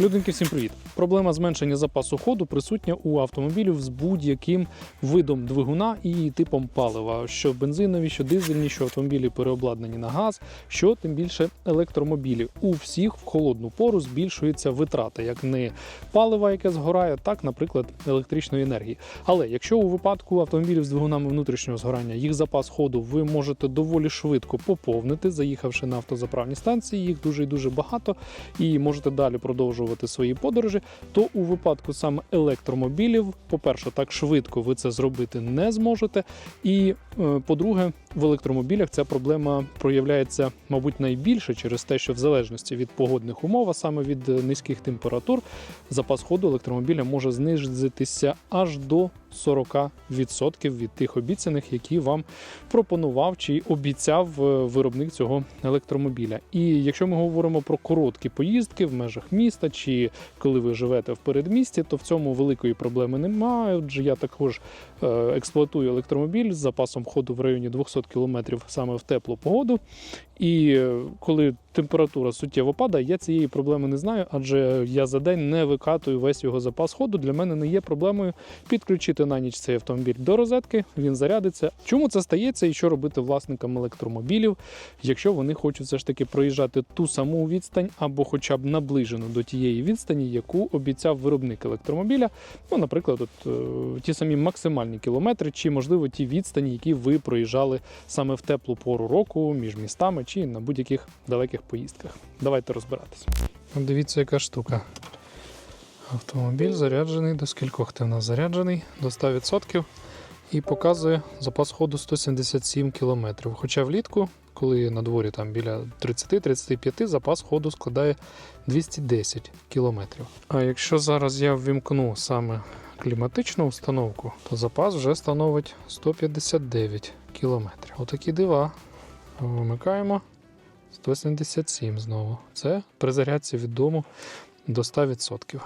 Людинки, всім привіт! Проблема зменшення запасу ходу присутня у автомобілів з будь-яким видом двигуна і типом палива, що бензинові, що дизельні, що автомобілі переобладнані на газ, що тим більше електромобілі. У всіх в холодну пору збільшується витрата, як не палива, яке згорає, так, наприклад, електричної енергії. Але якщо у випадку автомобілів з двигунами внутрішнього згорання їх запас ходу ви можете доволі швидко поповнити, заїхавши на автозаправні станції, їх дуже і дуже багато, і можете далі продовжувати свої подорожі, то у випадку саме електромобілів, по-перше, так швидко ви це зробити не зможете. І е, по-друге, в електромобілях ця проблема проявляється, мабуть, найбільше через те, що в залежності від погодних умов, а саме від е, низьких температур, запас ходу електромобіля може знизитися аж до 40% від тих обіцяних, які вам пропонував чи обіцяв е, виробник цього електромобіля. І якщо ми говоримо про короткі поїздки в межах міста, чи коли ви живете в передмісті, то в цьому великої проблеми немає. Отже, я також е, експлуатую електромобіль з запасом ходу в районі 200 км саме в теплу погоду. І е, коли температура суттєво падає, я цієї проблеми не знаю, адже я за день не викатую весь його запас ходу. Для мене не є проблемою підключити на ніч цей автомобіль до розетки, він зарядиться. Чому це стається і що робити власникам електромобілів, якщо вони хочуть все ж таки проїжджати ту саму відстань або хоча б наближену до тієї відстані, яку обіцяв виробник електромобіля. Ну, наприклад, от, е, ті самі максимальні кілометри, чи можливо ті відстані, які ви проїжджали саме в теплу пору року між містами чи на будь-яких далеких поїздках. Давайте розбиратися. Дивіться, яка штука. Автомобіль заряджений до скількох ти в нас заряджений до 100% і показує запас ходу 177 км. Хоча влітку, коли на дворі там біля 30-35, запас ходу складає 210 км. А якщо зараз я ввімкну саме кліматичну установку, то запас вже становить 159 км. Отакі дива. Вимикаємо 177 знову. Це при зарядці від дому до 100%.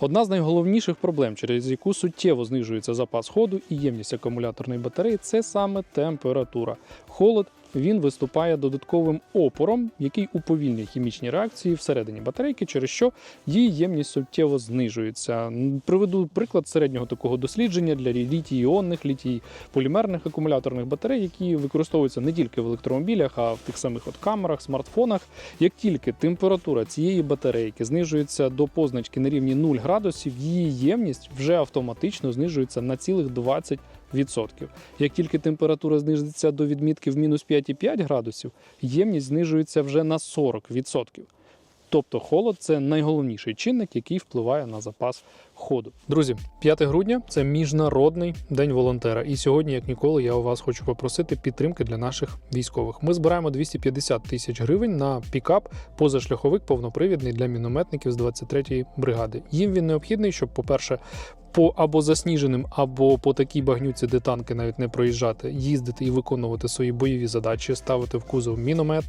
Одна з найголовніших проблем, через яку суттєво знижується запас ходу і ємність акумуляторної батареї, це саме температура. Холод він виступає додатковим опором, який уповільнює хімічні реакції всередині батарейки, через що її ємність суттєво знижується. Приведу приклад середнього такого дослідження для літій-іонних, літій-полімерних акумуляторних батарей, які використовуються не тільки в електромобілях, а в тих самих от камерах, смартфонах. Як тільки температура цієї батарейки знижується до позначки на рівні 0 градусів, її ємність вже автоматично знижується на цілих 20%. Як тільки температура знизиться до відмітки в мінус 5,5 градусів, ємність знижується вже на 40%. Тобто холод це найголовніший чинник, який впливає на запас ходу. Друзі, 5 грудня це міжнародний день волонтера. І сьогодні, як ніколи, я у вас хочу попросити підтримки для наших військових. Ми збираємо 250 тисяч гривень на пікап позашляховик повнопривідний для мінометників з 23-ї бригади. Їм він необхідний, щоб, по-перше, по або засніженим, або по такій багнюці, де танки навіть не проїжджати, їздити і виконувати свої бойові задачі, ставити в кузов міномет,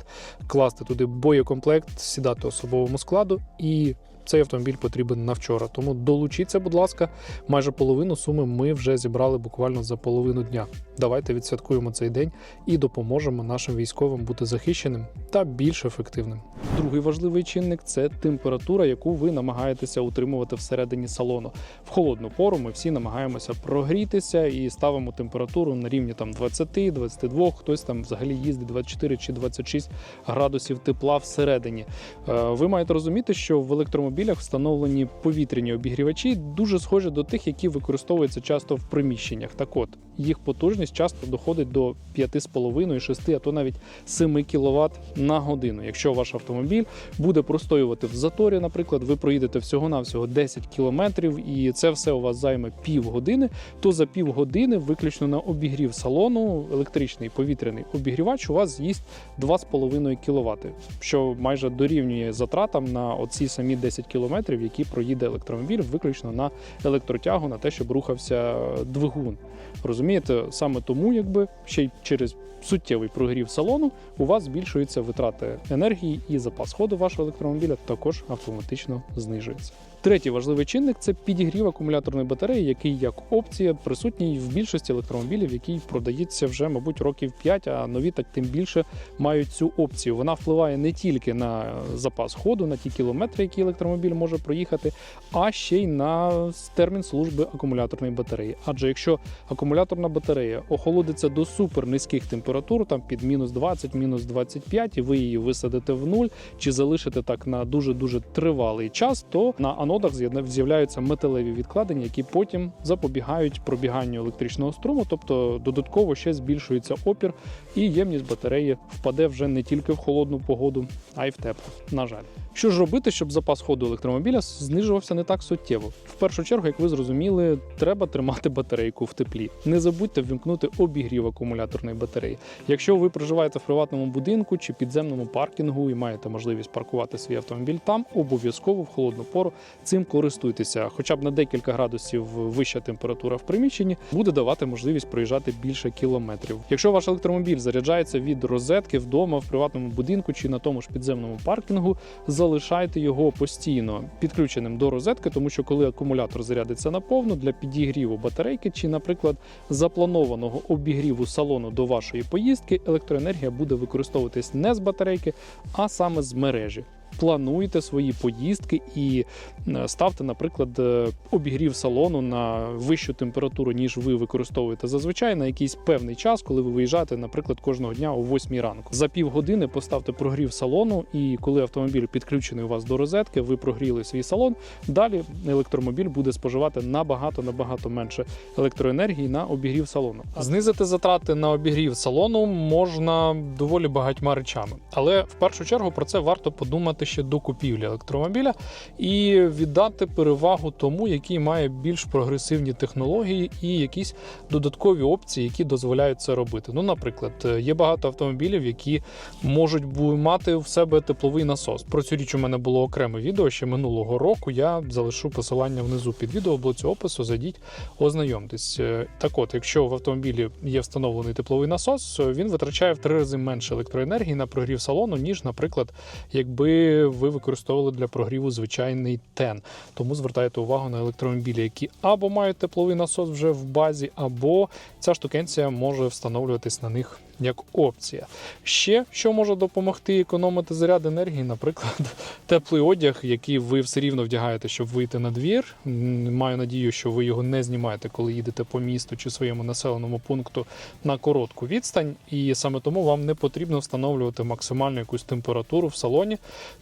класти туди боєкомплект, сідати особовому складу і. Цей автомобіль потрібен на вчора. Тому долучіться, будь ласка, майже половину суми ми вже зібрали буквально за половину дня. Давайте відсвяткуємо цей день і допоможемо нашим військовим бути захищеним та більш ефективним. Другий важливий чинник це температура, яку ви намагаєтеся утримувати всередині салону. В холодну пору ми всі намагаємося прогрітися і ставимо температуру на рівні там 20-22, хтось там взагалі їздить 24 чи 26 градусів тепла всередині. Е, Ви маєте розуміти, що в електромобілях встановлені повітряні обігрівачі дуже схожі до тих, які використовуються часто в приміщеннях. Так от їх потужність часто доходить до 5,5-6, а то навіть 7 кВт на годину. Якщо ваш автомобіль буде простоювати в заторі, наприклад, ви проїдете всього-навсього 10 кілометрів, і це все у вас займе півгодини, то за півгодини, виключно на обігрів салону, електричний повітряний обігрівач у вас з'їсть 2,5 кВт, що майже дорівнює затратам на оці самі 10 кілометрів, які проїде електромобіль, виключно на електротягу, на те, щоб рухався двигун. Розумієте, саме тому, якби ще й через суттєвий прогрів салону, у вас збільшуються витрати енергії і запас ходу вашого електромобіля також автоматично знижується. Третій важливий чинник це підігрів акумуляторної батареї, який як опція присутній в більшості електромобілів, який продається вже, мабуть, років 5, а нові так тим більше мають цю опцію. Вона впливає не тільки на запас ходу, на ті кілометри, які електромобіль може проїхати, а ще й на термін служби акумуляторної батареї. Адже якщо акумуляторна батарея охолодиться до супер низьких температур, там під мінус 20, мінус 25, і ви її висадите в нуль, чи залишите так на дуже дуже тривалий час, то на анодах з'являються металеві відкладення, які потім запобігають пробіганню електричного струму, тобто додатково ще збільшується опір, і ємність батареї впаде вже не тільки в холодну погоду, а й в теплу. На жаль. Що ж робити, щоб запас ходу електромобіля знижувався не так суттєво? В першу чергу, як ви зрозуміли, треба тримати батарейку в теплі. Не забудьте ввімкнути обігрів акумуляторної батареї. Якщо ви проживаєте в приватному будинку чи підземному паркінгу і маєте можливість паркувати свій автомобіль там, обов'язково в холодну пору цим користуйтеся. Хоча б на декілька градусів вища температура в приміщенні буде давати можливість проїжджати більше кілометрів. Якщо ваш електромобіль заряджається від розетки вдома, в приватному будинку чи на тому ж підземному паркінгу, залишайте його постійно підключеним до розетки, тому що коли акумулятор зарядиться наповну для підігріву батарейки, чи, наприклад, запланованого обігріву салону до вашої поїздки, електроенергія буде використовуватись не з батарейки, а саме з мережі. Плануйте свої поїздки і е, ставте, наприклад, е, обігрів салону на вищу температуру, ніж ви використовуєте зазвичай на якийсь певний час, коли ви виїжджаєте, наприклад, кожного дня о 8 ранку. За півгодини поставте прогрів салону, і коли автомобіль підключений у вас до розетки, ви прогріли свій салон. Далі електромобіль буде споживати набагато набагато менше електроенергії на обігрів салону. Знизити затрати на обігрів салону можна доволі багатьма речами, але в першу чергу про це варто подумати ще до купівлі електромобіля і віддати перевагу тому, який має більш прогресивні технології і якісь додаткові опції, які дозволяють це робити. Ну, наприклад, є багато автомобілів, які можуть мати в себе тепловий насос. Про цю річ у мене було окреме відео ще минулого року. Я залишу посилання внизу під відео в блоці опису. Зайдіть, ознайомтесь. Е, Так от, якщо в автомобілі є встановлений тепловий насос, е, він витрачає в три рази менше електроенергії на прогрів салону, ніж, наприклад, якби ви використовували для прогріву звичайний тен. Тому звертайте увагу на електромобілі, які або мають тепловий насос вже в базі, або ця штукенція може встановлюватись на них як опція. Ще що може допомогти економити заряд енергії, наприклад, теплий одяг, який ви все рівно вдягаєте, щоб вийти на двір. Маю надію, що ви його не знімаєте, коли їдете по місту чи своєму населеному пункту на коротку відстань, і саме тому вам не потрібно встановлювати максимальну якусь температуру в салоні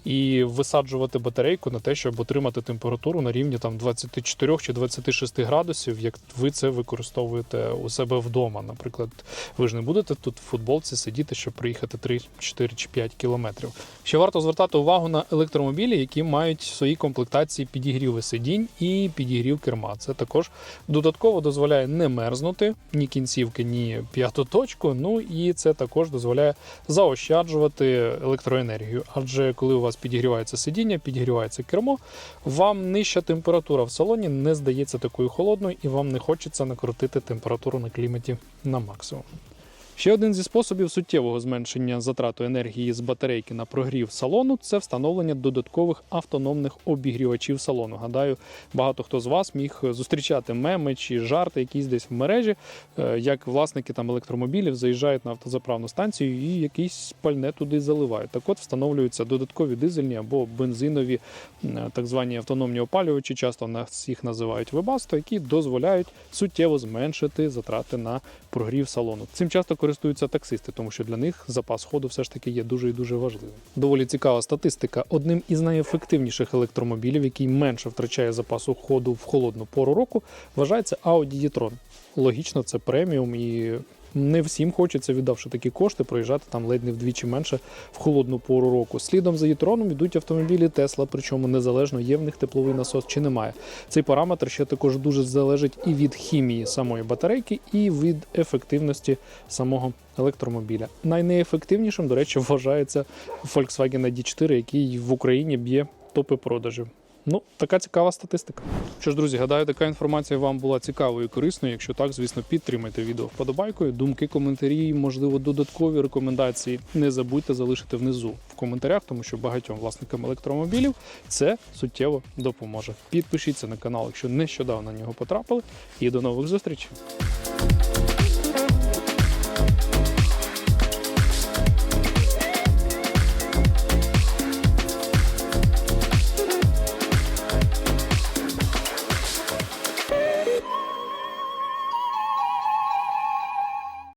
і висаджувати батарейку на те, щоб отримати температуру на рівні там 24 чи 26 градусів, як ви це використовуєте у себе вдома. Наприклад, ви ж не будете тут футболці сидіти, щоб приїхати 3, 4 чи 5 кілометрів. Ще варто звертати увагу на електромобілі, які мають в своїй комплектації підігріви сидінь і підігрів керма. Це також додатково дозволяє не мерзнути ні кінцівки, ні п'яту точку. Ну і це також дозволяє заощаджувати електроенергію. Адже коли у вас підігрівається сидіння, підігрівається кермо, вам нижча температура в салоні не здається такою холодною, і вам не хочеться накрутити температуру на кліматі на максимум. Ще один зі способів суттєвого зменшення затрату енергії з батарейки на прогрів салону це встановлення додаткових автономних обігрівачів салону. Гадаю, багато хто з вас міг зустрічати меми чи жарти якісь десь в мережі, е, як власники там електромобілів заїжджають на автозаправну станцію і якісь пальне туди заливають. Так от встановлюються додаткові дизельні або бензинові так звані автономні опалювачі, часто нас їх називають вебасто, які дозволяють суттєво зменшити затрати на прогрів салону. Цим часто користуються таксисти, тому що для них запас ходу все ж таки є дуже і дуже важливим. Доволі цікава статистика. Одним із найефективніших електромобілів, який менше втрачає запасу ходу в холодну пору року, вважається Audi e-tron. Логічно, це преміум і. Не всім хочеться, віддавши такі кошти, проїжджати там ледь не вдвічі менше в холодну пору року. Слідом за Єтроном йдуть автомобілі Тесла, причому незалежно є в них тепловий насос чи немає. Цей параметр ще також дуже залежить і від хімії самої батарейки, і від ефективності самого електромобіля. Найнеефективнішим, до речі, вважається Volkswagen ID4, який в Україні б'є топи продажів. Ну, така цікава статистика. Що ж, друзі, гадаю, така інформація вам була цікавою і корисною. Якщо так, звісно, підтримайте відео вподобайкою. Думки, коментарі, можливо, додаткові рекомендації. Не забудьте залишити внизу в коментарях, тому що багатьом власникам електромобілів це суттєво допоможе. Підпишіться на канал, якщо нещодавно на нього потрапили. І до нових зустрічей.